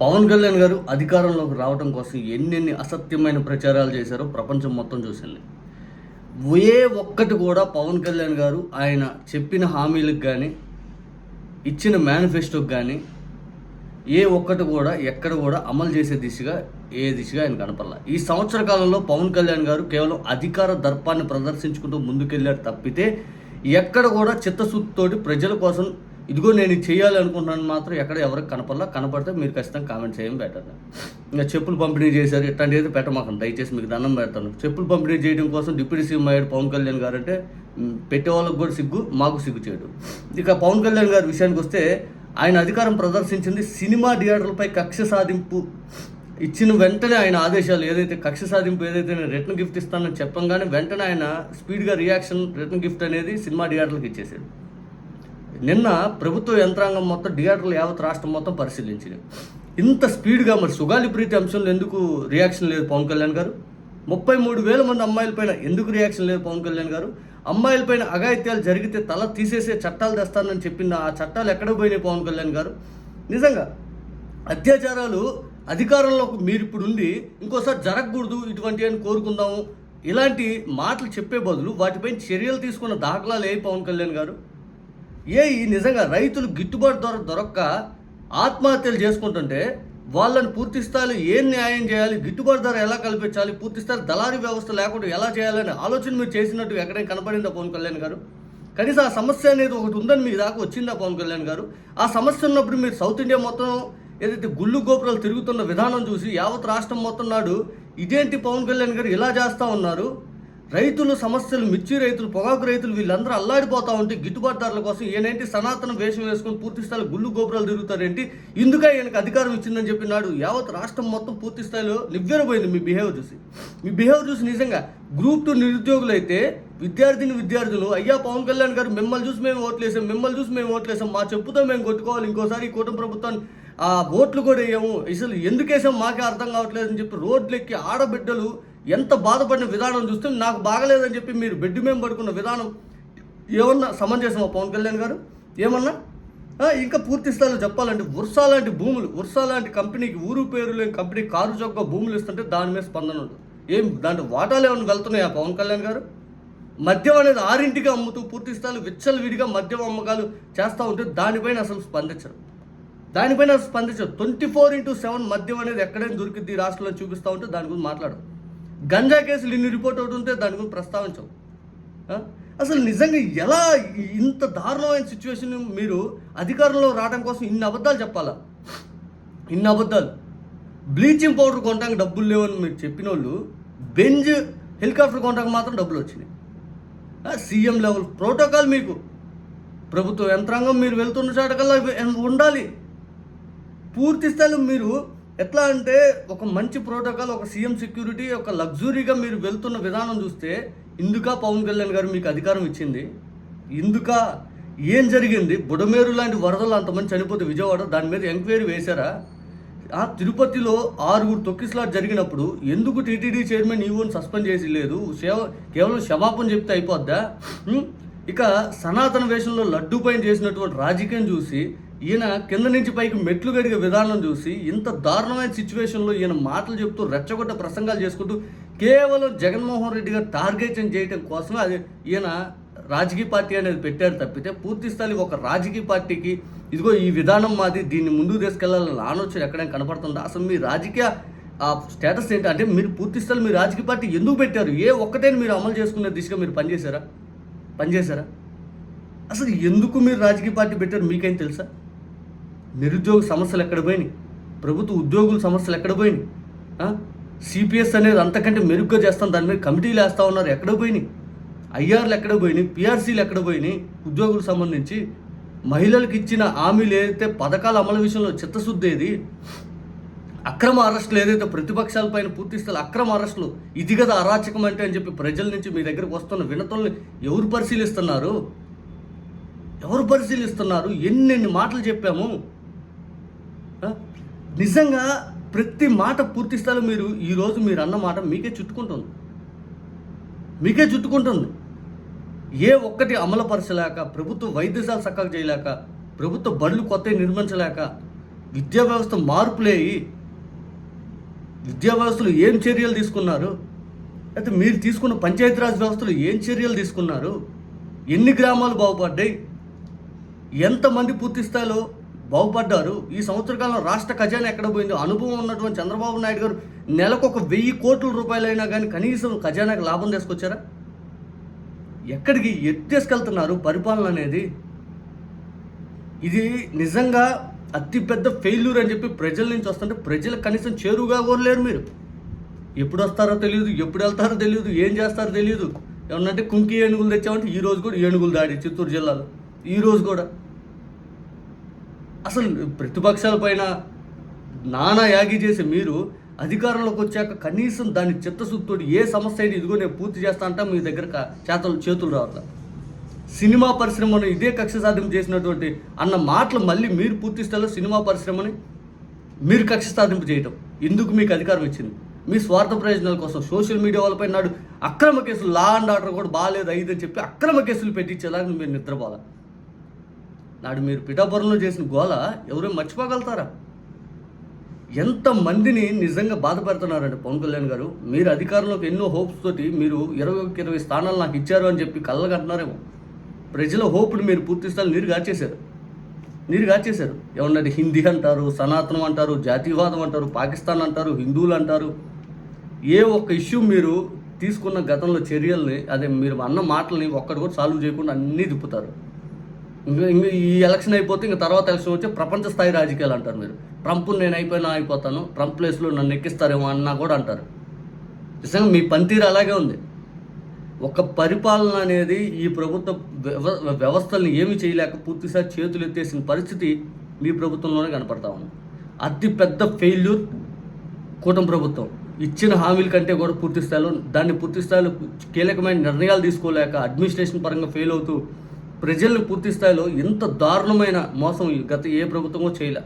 పవన్ కళ్యాణ్ గారు అధికారంలోకి రావడం కోసం ఎన్నెన్ని అసత్యమైన ప్రచారాలు చేశారో ప్రపంచం మొత్తం చూసింది. ఏ ఒక్కటి కూడా పవన్ కళ్యాణ్ గారు ఆయన చెప్పిన హామీలకు కానీ ఇచ్చిన మేనిఫెస్టోకి కానీ ఏ ఒక్కటి కూడా ఎక్కడ కూడా అమలు చేసే దిశగా ఏ దిశగా ఆయన కనపడాల. ఈ సంవత్సర కాలంలో పవన్ కళ్యాణ్ గారు కేవలం అధికార దర్పాన్ని ప్రదర్శించుకుంటూ ముందుకెళ్ళారు తప్పితే ఎక్కడ కూడా చిత్తశుద్ధితోటి ప్రజల కోసం ఇదిగో నేను ఇది మాత్రం ఎక్కడ ఎవరికి కనపడలా కనపడితే మీరు ఖచ్చితంగా కామెంట్ చేయడం బెటర్ ఇంకా చెప్పులు పంపిణీ చేశారు ఇట్లాంటి ఏదో పెట్టమాకండి దయచేసి మీకు దండం పెడతాను. చెప్పులు పంపిణీ చేయడం కోసం డిప్యూటీ సీఎం అయ్యాడు పవన్ కళ్యాణ్ గారు అంటే పెట్టే వాళ్ళకు కూడా సిగ్గు మాకు సిగ్గు చేయడు. ఇక పవన్ కళ్యాణ్ గారి విషయానికి వస్తే ఆయన అధికారం ప్రదర్శించింది సినిమా థియేటర్లపై కక్ష సాధింపు ఇచ్చిన వెంటనే ఆయన ఆదేశాలు ఏదైతే కక్ష సాధింపు ఏదైతే నేను రిటర్న్ గిఫ్ట్ ఇస్తానని చెప్పంగానే వెంటనే ఆయన స్పీడ్గా రియాక్షన్ రిటర్న్ గిఫ్ట్ అనేది సినిమా థియేటర్లకు ఇచ్చేసాడు నిన్న ప్రభుత్వ యంత్రాంగం మొత్తం థియేటర్లు యావత్ రాష్ట్రం మొత్తం పరిశీలించింది. ఇంత స్పీడ్గా మరి సుగాలి ప్రీతి అంశంలో ఎందుకు రియాక్షన్ లేదు పవన్ కళ్యాణ్ గారు? ముప్పై మూడు వేల మంది అమ్మాయిలపైన ఎందుకు రియాక్షన్ లేదు పవన్ కళ్యాణ్ గారు? అమ్మాయిలపైన అఘాయిత్యాలు జరిగితే తల తీసేసే చట్టాలు తెస్తానని చెప్పిన ఆ చట్టాలు ఎక్కడ పోయినాయి పవన్ కళ్యాణ్ గారు? నిజంగా అత్యాచారాలు అధికారంలో మీరు ఇప్పుడు ఉండి ఇంకోసారి జరగకూడదు ఇటువంటి అని కోరుకుందాము. ఇలాంటి మాటలు చెప్పే బదులు వాటిపై చర్యలు తీసుకున్న దాఖలాలు ఏ పవన్ కళ్యాణ్ గారు? ఏ ఈ నిజంగా రైతులు గిట్టుబాటు ధర దొరక్క ఆత్మహత్యలు చేసుకుంటుంటే వాళ్ళని పూర్తి స్థాయిలో ఏం న్యాయం చేయాలి? గిట్టుబాటు ధర ఎలా కల్పించాలి? పూర్తి స్థాయి దళారీ వ్యవస్థ లేకుండా ఎలా చేయాలని ఆలోచన మీరు చేసినట్టు ఎక్కడైనా కనపడిందా పవన్ కళ్యాణ్ గారు? కనీసం ఆ సమస్య అనేది ఒకటి ఉందని మీ దాకా వచ్చిందా పవన్ కళ్యాణ్ గారు? ఆ సమస్య ఉన్నప్పుడు మీరు సౌత్ ఇండియా మొత్తం ఏదైతే గుళ్ళు గోపురాలు తిరుగుతున్న విధానం చూసి యావత్ రాష్ట్రం మొత్తం నాడు ఇదేంటి పవన్ కళ్యాణ్ గారు ఇలా చేస్తూ ఉన్నారు? రైతులు సమస్యలు మిర్చి రైతులు పొగాకు రైతులు వీళ్ళందరూ అల్లాడిపోతా ఉంటే గిట్టుబాటు ధరల కోసం ఈయనేంటి సనాతన వేషం వేసుకొని పూర్తి స్థాయిలో గుళ్ళు గోపురాలు తిరుగుతారేంటి? ఇందుకే ఈయనకు అధికారం ఇచ్చిందని చెప్పినాడు. యావత్ రాష్ట్రం మొత్తం పూర్తి స్థాయిలో నివ్వెరపోయింది మీ బిహేవ్ చూసి. మీ బిహేవ్ చూసి నిజంగా గ్రూప్ టూ నిరుద్యోగులు అయితే విద్యార్థిని విద్యార్థులు అయ్యా పవన్ కళ్యాణ్ గారు మిమ్మల్ని చూసి మేము ఓట్లేసాం మిమ్మల్ని చూసి మేము ఓట్లేసాం మా చెప్పుతో మేము కొట్టుకోవాలి ఇంకోసారి ఈ కూటమి ప్రభుత్వాన్ని ఆ ఓట్లు కూడా వేయము అసలు ఎందుకేసాం మాకే అర్థం కావట్లేదు అని చెప్పి రోడ్లెక్కి ఆడబిడ్డలు ఎంత బాధపడిన విధానం చూస్తే నాకు బాగలేదని చెప్పి మీరు బెడ్ మేము పడుకున్న విధానం ఏమన్నా సమంజసమా పవన్ కళ్యాణ్ గారు? ఏమన్నా? ఇంకా పూర్తి స్థాయిలో చెప్పాలంటే ఉర్సా లాంటి భూములు ఉర్సా లాంటి కంపెనీకి ఊరు పేరు లేని కంపెనీ కారు చౌక భూములు ఇస్తుంటే దాని మీద స్పందన ఉండదు. ఏం దాంట్లో వాటాలు ఏమైనా వెళ్తున్నాయా పవన్ కళ్యాణ్ గారు? మద్యం అనేది ఆరింటికి అమ్ముతూ పూర్తి స్థాయిలో విచ్చలవిడిగా మద్యం అమ్మకాలు చేస్తూ ఉంటే దానిపైన అసలు స్పందించరు. దానిపైన స్పందించరు. ట్వంటీ ఫోర్ ఇంటూ సెవెన్ మద్యం అనేది ఎక్కడైనా దొరికింది రాష్ట్రంలో చూపిస్తూ ఉంటే దాని గురించి మాట్లాడరు. గంజా కేసులు ఇన్ని రిపోర్ట్ అవుతుంటే దాని గురించి ప్రస్తావించవు. అసలు నిజంగా ఎలా ఇంత దారుణమైన సిచ్యువేషన్ మీరు అధికారంలో రావడం కోసం ఇన్ని అబద్ధాలు చెప్పాలా? ఇన్ని అబద్ధాలు. బ్లీచింగ్ పౌడర్ కొనడానికి డబ్బులు లేవని మీరు చెప్పిన వాళ్ళు బెంజ్ హెలికాప్టర్ కొనడానికి మాత్రం డబ్బులు వచ్చినాయి. సీఎం లెవెల్ ప్రోటోకాల్ మీకు. ప్రభుత్వ యంత్రాంగం మీరు వెళ్తున్న చాటకల్లా ఉండాలి. పూర్తి స్థాయిలో మీరు ఎట్లా అంటే ఒక మంచి ప్రోటోకాల్ ఒక సీఎం సెక్యూరిటీ ఒక లగ్జూరీగా మీరు వెళ్తున్న విధానం చూస్తే ఇందుక పవన్ కళ్యాణ్ గారు మీకు అధికారం ఇచ్చింది. ఇందుక ఏం జరిగింది? బుడమేరు లాంటి వరదలు అంతమంది చనిపోతే విజయవాడ దాని మీద ఎంక్వైరీ వేశారా? ఆ తిరుపతిలో ఆరుగురు తొక్కిసలాట్ జరిగినప్పుడు ఎందుకు టీటీడీ చైర్మన్ ఈవోని సస్పెండ్ చేసి లేదు? సేవ కేవలం క్షమాపణ చెప్తే అయిపోద్దా? ఇక సనాతన వేషంలో లడ్డు పైన చేసినటువంటి రాజకీయం చూసి ఈయన కింద నుంచి పైకి మెట్లు గడిగే విధానం చూసి ఇంత దారుణమైన సిచ్యువేషన్లో ఈయన మాటలు చెప్తూ రెచ్చగొట్ట ప్రసంగాలు చేసుకుంటూ కేవలం జగన్మోహన్ రెడ్డి గారు టార్గెట్ చేయడం కోసమే అది ఈయన రాజకీయ పార్టీ అనేది పెట్టారు తప్పితే పూర్తి స్థాయిలో ఒక రాజకీయ పార్టీకి ఇదిగో ఈ విధానం మాది దీన్ని ముందుకు తీసుకెళ్ళాలని ఆలోచన ఎక్కడైనా కనపడుతుందా? అసలు మీ రాజకీయ ఆ స్టేటస్ ఏంటి? అంటే మీరు పూర్తి స్థాయిలో మీ రాజకీయ పార్టీ ఎందుకు పెట్టారు? ఏ ఒక్కటే మీరు అమలు చేసుకునే దిశగా మీరు పనిచేశారా? పనిచేశారా? అసలు ఎందుకు మీరు రాజకీయ పార్టీ పెట్టారు? మీకేం తెలుసా? నిరుద్యోగ సమస్యలు ఎక్కడ పోయినాయి? ప్రభుత్వ ఉద్యోగుల సమస్యలు ఎక్కడ పోయినాయి? సిపిఎస్ అనేది అంతకంటే మెరుగ్గా చేస్తాం దాని మీద కమిటీలు వేస్తూ ఉన్నారు ఎక్కడ పోయినాయి? ఐఆర్లు ఎక్కడ పోయినాయి? పిఆర్సీలు ఎక్కడ పోయినాయి? ఉద్యోగులకు సంబంధించి మహిళలకు ఇచ్చిన హామీలు ఏదైతే పథకాల అమలు విషయంలో చిత్తశుద్ధి ఏది అక్రమ అరెస్టులు ఏదైతే ప్రతిపక్షాలపైన పూర్తి స్థాయి అక్రమ అరెస్టులు ఇది కదా అరాచకం అంటే అని చెప్పి ప్రజల నుంచి మీ దగ్గరకు వస్తున్న వినతుల్ని ఎవరు పరిశీలిస్తున్నారు? ఎవరు పరిశీలిస్తున్నారు? ఎన్నెన్ని మాటలు చెప్పాము? నిజంగా ప్రతి మాట పూర్తి స్థాయిలో మీరు ఈరోజు మీరు అన్న మాట మీకే చుట్టుకుంటుంది. మీకే చుట్టుకుంటుంది. ఏ ఒక్కటి అమలుపరచలేక ప్రభుత్వ వైద్యశాల చక్కగా చేయలేక ప్రభుత్వ బడులు కొత్తవి నిర్మించలేక విద్యా వ్యవస్థ మార్పులేయి విద్యా వ్యవస్థలు ఏం చర్యలు తీసుకున్నారు? అయితే మీరు తీసుకున్న పంచాయతీరాజ్ వ్యవస్థలు ఏం చర్యలు తీసుకున్నారు? ఎన్ని గ్రామాలు బాగుపడ్డాయి? ఎంతమంది పూర్తి స్థాయిలో బాగుపడ్డారు. ఈ సంవత్సర కాలంలో రాష్ట్ర ఖజానా ఎక్కడ పోయిందో అనుభవం ఉన్నటువంటి చంద్రబాబు నాయుడు గారు నెలకు ఒక వెయ్యి కోట్ల రూపాయలైనా కానీ కనీసం ఖజానాకి లాభం తీసుకొచ్చారా? ఎక్కడికి ఎత్తేసుకెళ్తున్నారు పరిపాలన అనేది? ఇది నిజంగా అతిపెద్ద ఫెయిల్యూర్ అని చెప్పి ప్రజల నుంచి వస్తుంటే ప్రజలు కనీసం చేరువుగా కోరలేరు మీరు. ఎప్పుడు వస్తారో తెలియదు ఎప్పుడు వెళ్తారో తెలియదు ఏం చేస్తారో తెలియదు. ఏమన్నంటే కుంకి ఏనుగులు తెచ్చామంటే ఈ రోజు కూడా ఏనుగులు దాడి చిత్తూరు జిల్లాలో. ఈ రోజు కూడా. అసలు ప్రతిపక్షాల పైన నానా యాగి చేసి మీరు అధికారంలోకి వచ్చాక కనీసం దాని చిత్తశుద్ధితో ఏ సమస్య అయినా ఇదిగో నేను పూర్తి చేస్తా అంటే మీ దగ్గర చేతలు చేతులు రావట్లా. సినిమా పరిశ్రమను ఇదే కక్ష సాధన చేసినటువంటి అన్న మాటలు మళ్ళీ మీరు పూర్తి స్థాయిలో సినిమా పరిశ్రమని మీరు కక్ష సాధింపు చేయటం. ఎందుకు మీకు అధికారం ఇచ్చింది. మీ స్వార్థ ప్రయోజనాల కోసం సోషల్ మీడియా వాళ్ళపై నాడు అక్రమ కేసులు లా అండ్ ఆర్డర్ కూడా బాగాలేదు అయ్యింది చెప్పి అక్రమ కేసులు పెట్టించేలాగా మీరు నిద్రపోవాలా? నాడు మీరు పిఠాపురంలో చేసిన గోల ఎవరూ మర్చిపోగలుగుతారా? ఎంతమందిని నిజంగా బాధపడుతున్నారండి పవన్ కళ్యాణ్ గారు మీరు అధికారంలోకి ఎన్నో హోప్స్ తోటి మీరు ఇరవై ఒక ఇరవై స్థానాలు నాకు ఇచ్చారు అని చెప్పి కళ్ళగంటున్నారేమో ప్రజల హోప్ని మీరు పూర్తి స్థాయిలో నీరు గాచేశారు నీరు గాచేశారు ఏమన్నది హిందీ అంటారు సనాతనం అంటారు జాతీయవాదం అంటారు పాకిస్తాన్ అంటారు హిందువులు అంటారు. ఏ ఒక్క ఇష్యూ మీరు తీసుకున్న గతంలో చర్యల్ని అదే మీరు అన్న మాటల్ని ఒక్కటి కూడా సాల్వ్ చేయకుండా అన్నీ తిప్పుతారు. ఇంకా ఇంకా ఈ ఎలక్షన్ అయిపోతే ఇంకా తర్వాత ఎలక్షన్ వచ్చి ప్రపంచ స్థాయి రాజకీయాలు అంటారు మీరు. ట్రంప్ నేను అయిపోయినా అయిపోతాను ట్రంప్ ప్లేస్లో నన్ను ఎక్కిస్తారేమో అన్నా కూడా అంటారు. నిజంగా మీ పనితీరు అలాగే ఉంది. ఒక పరిపాలన అనేది ఈ ప్రభుత్వ వ్యవ వ్యవస్థల్ని ఏమి చేయలేక పూర్తిసారి చేతులు ఎత్తేసిన పరిస్థితి మీ ప్రభుత్వంలోనే కనపడతా ఉంది. అతి పెద్ద ఫెయిల్యూర్ కూటమి ప్రభుత్వం. ఇచ్చిన హామీల కంటే కూడా పూర్తి స్థాయిలో దాన్ని పూర్తి స్థాయిలో కీలకమైన నిర్ణయాలు తీసుకోలేక అడ్మినిస్ట్రేషన్ పరంగా ఫెయిల్ అవుతూ ప్రజల్ని పూర్తి స్థాయిలో ఇంత దారుణమైన మోసం గత ఏ ప్రభుత్వమో చేయలే.